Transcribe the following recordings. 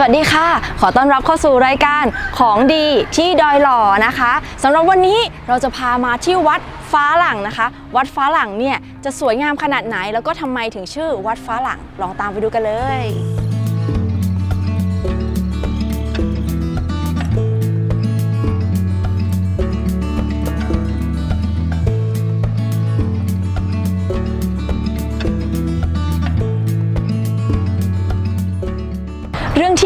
สวัสดีค่ะ ขอต้อนรับเข้าสู่รายการของดีที่ดอยหล่อนะคะสำหรับวันนี้เราจะพามาที่วัดฟ้าหลังนะคะ วัดฟ้าหลังเนี่ยจะสวยงามขนาดไหน แล้วก็ทำไมถึงชื่อวัดฟ้าหลังลองตามไปดูกันเลย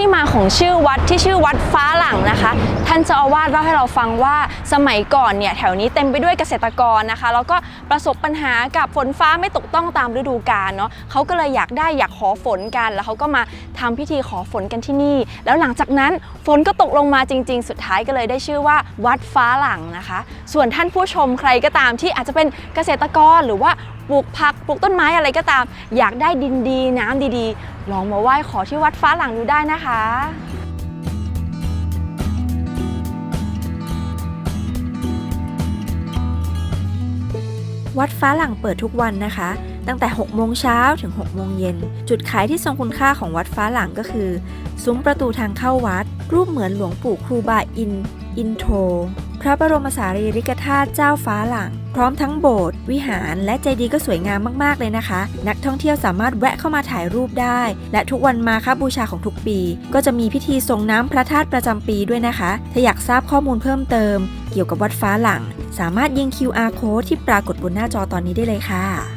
ที่มาของชื่อวัดที่ชื่อวัดฟ้าหลังนะคะ ท่านเจ้าอาวาสเล่าให้เราฟังว่าสมัยก่อนเนี่ยแถวนี้เต็มไปด้วยเกษตรกรนะคะ แล้วก็ประสบปัญหากับฝนฟ้าไม่ตกต้องตามฤดูกาลเนาะเขาก็เลยอยากได้อยากขอฝนกัน แล้วเขาก็มาทำพิธีขอฝนกันที่นี่ แล้วหลังจากนั้นฝนก็ตกลงมาจริง ๆ สุดท้ายก็เลยได้ชื่อว่าวัดฟ้าหลังนะคะ ส่วนท่านผู้ชมใครก็ตามที่อาจจะเป็นเกษตรกรหรือว่าปลูกผักปลูกต้นไม้อะไรก็ตาม อยากได้ดินดีน้ำดีๆ ลองมาไหว้ขอที่วัดฟ้าหลังดูได้นะคะวัดฟ้าหลังเปิดทุกวันนะคะ ตั้งแต่ 6 โมงเช้าถึง 6 โมงเย็น จุดขายที่ทรงคุณค่าของวัดฟ้าหลังก็คือ ซุ้มประตูทางเข้าวัด รูปเหมือนหลวงปู่ครูบาอิน อินโท พระบรมสารีริกธาตุเจ้าฟ้าหลัง พร้อมทั้งโบสถ์วิหารและเจดีย์ก็สวยงามมากๆเลยนะคะ นักท่องเที่ยวสามารถแวะเข้ามาถ่ายรูปได้ และทุกวันมาคบูชาของทุกปี ก็จะมีพิธีส่งน้ำพระธาตุประจำปีด้วยนะคะ ถ้าอยากทราบข้อมูลเพิ่มเติม เกี่ยวกับวัดฟ้าหลัง สามารถยิง QR code ที่ปรากฏบนหน้าจอตอนนี้ได้เลยค่ะ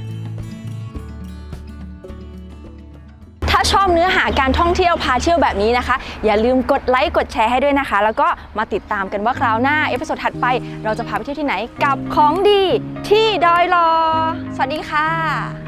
ชอบเนื้อหาการท่องเที่ยวพาเที่ยวแบบนี้นะคะ อย่าลืมกดไลค์กดแชร์ให้ด้วยนะคะ แล้วก็มาติดตามกันว่าคราวหน้าเอพิโซดถัดไปเราจะพาไปเที่ยวที่ไหนกับของดีที่ดอยลอสวัสดีค่ะ